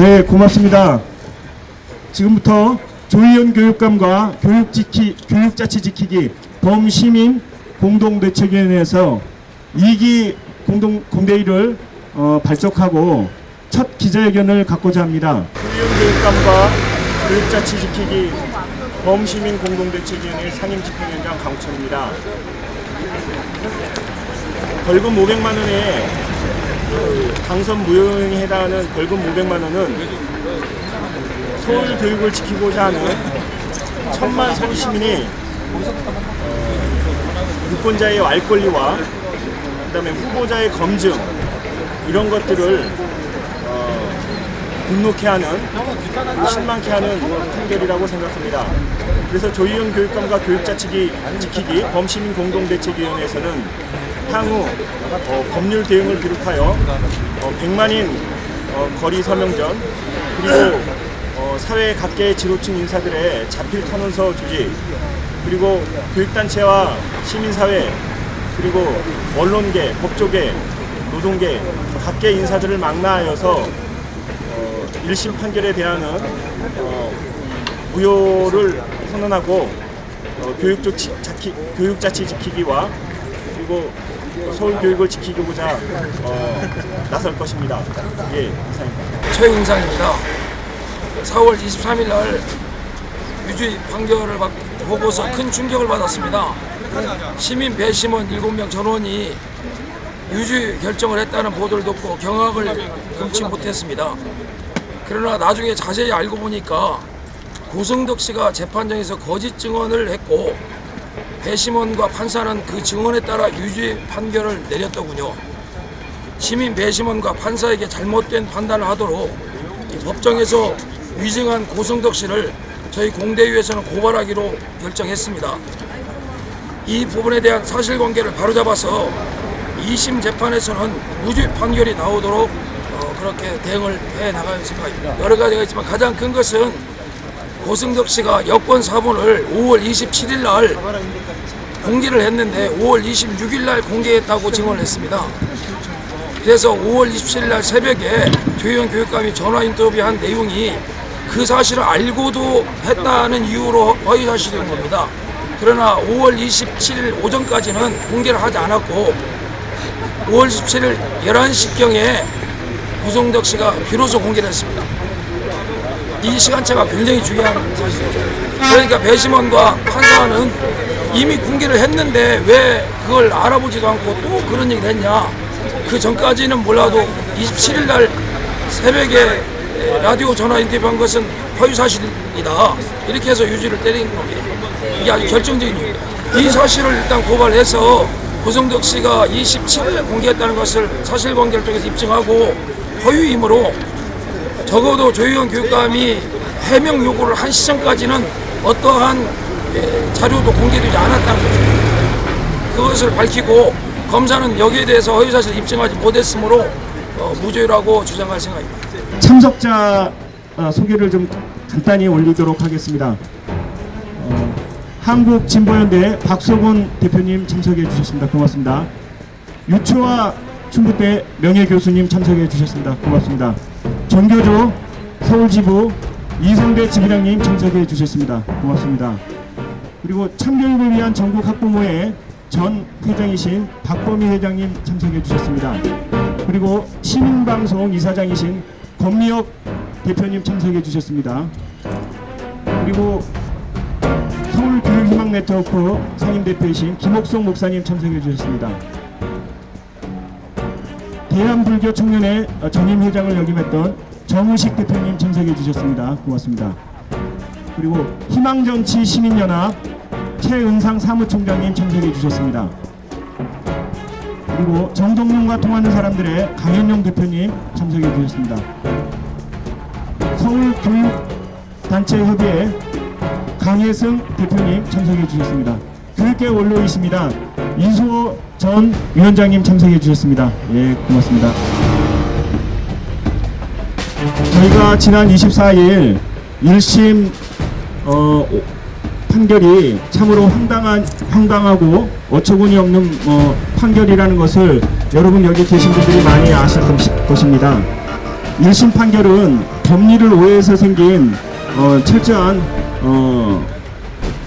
네, 고맙습니다. 지금부터 조희연 교육감과 교육지키, 교육자치 지키기 범시민 공동대책위원회에서 2기 공동 공대위를 어, 발족하고 첫 기자회견을 갖고자 합니다. 조희연 교육감과 교육자치 지키기 범시민 공동대책위원회 상임집행위원장 강우천입니다. 벌금 500만 원에 그 당선 무효행에 해당하는 벌금 500만 원은 서울 교육을 지키고자 하는 천만 서울 시민이 어, 유권자의 알 권리와 그다음에 후보자의 검증 이런 것들을 어, 분노케 하는 실망케 하는 판결이라고 생각합니다. 그래서 조희연 교육감과 교육자치기 지키기 범시민 공동대책위원회에서는 향후 어, 법률 대응을 비롯하여 어, 100만인 어, 거리 서명전 그리고 어, 사회 각계의 지도층 인사들의 자필 탄원서 조직 그리고 교육단체와 시민사회 그리고 언론계, 법조계, 노동계 각계 인사들을 망라하여서 어, 1심 판결에 대한 어, 무효를 선언하고 어, 교육자치 지키기와 그리고 서울 교육을 지키고자 어, 나설 것입니다. 예, 이상입니다. 최은상입니다. 4월 23일 날 유죄 판결을 받, 보고서 큰 충격을 받았습니다. 시민 배심원 7명 전원이 유죄 결정을 했다는 보도를 듣고 경악을 금치 못했습니다. 그러나 나중에 자세히 알고 보니까 고성덕 씨가 재판장에서 거짓 증언을 했고 배심원과 판사는 그 증언에 따라 유죄 판결을 내렸더군요. 시민 배심원과 판사에게 잘못된 판단을 하도록 이 법정에서 위증한 고성덕 씨를 저희 공대위에서는 고발하기로 결정했습니다. 이 부분에 대한 사실관계를 바로잡아서 2심 재판에서는 무죄 판결이 나오도록 어, 그렇게 대응을 해 나갈 생각입니다. 여러 가지가 있지만 가장 큰 것은 고승덕 씨가 여권 사본을 5월 27일 날 공개를 했는데 5월 26일 날 공개했다고 증언을 했습니다. 그래서 5월 27일 날 새벽에 조희연 교육감이 전화 인터뷰한 내용이 그 사실을 알고도 했다는 이유로 허위 사실인 겁니다. 그러나 5월 27일 오전까지는 공개를 하지 않았고 5월 17일 11시경에 구성덕 씨가 비로소 공개를 했습니다. 이 시간차가 굉장히 중요한 사실이죠. 그러니까 배심원과 판사는 이미 공개를 했는데 왜 그걸 알아보지도 않고 또 그런 얘기를 했냐. 그 전까지는 몰라도 27일 날 새벽에 라디오 전화 인터뷰한 것은 허위 사실이다. 이렇게 해서 유지를 때린 겁니다. 이게 아주 결정적인 이유입니다. 이 사실을 일단 고발해서 고성덕 씨가 27일에 공개했다는 것을 사실관계를 통해서 입증하고 허위이므로 적어도 조희원 교육감이 해명 요구를 한 시점까지는 어떠한 예, 자료도 공개되지 않았다는 거죠. 그것을 밝히고 검사는 여기에 대해서 허위사실 입증하지 못했으므로 어, 무죄라고 주장할 생각입니다. 참석자 어, 소개를 좀 간단히 올리도록 하겠습니다. 어, 한국진보연대 박소곤 대표님 참석해 주셨습니다. 고맙습니다. 유초와 충북대 명예교수님 참석해 주셨습니다. 고맙습니다. 정교조 서울지부 이성대 지부장님 참석해 주셨습니다. 고맙습니다. 그리고 참교육을 위한 전국 학부모회 전 회장이신 박범희 회장님 참석해 주셨습니다. 그리고 시민방송 이사장이신 권미혁 대표님 참석해 주셨습니다. 그리고 서울교육희망 네트워크 상임대표이신 김옥성 목사님 참석해 주셨습니다. 대한불교 청년회 전임회장을 역임했던 정우식 대표님 참석해 주셨습니다. 고맙습니다. 그리고 희망정치 시민연합 최은상 사무총장님 참석해 주셨습니다. 그리고 정동윤과 통하는 사람들의 강현용 대표님 참석해 주셨습니다. 서울교육단체협의회 강혜승 대표님 참석해 주셨습니다. 교육계 원로이십니다. 이수호 전 위원장님 참석해 주셨습니다. 예, 고맙습니다. 저희가 지난 24일 1심 어, 오- 판결이 참으로 황당한 황당하고 어처구니 없는 뭐 판결이라는 것을 여러분 여기 계신 분들이 많이 아실 것입니다. 1심 판결은 법리를 오해해서 생긴 어, 철저한 어,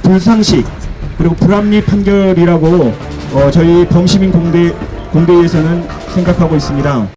불상식 그리고 불합리 판결이라고 어, 저희 범시민 공대 공대에서는 생각하고 있습니다.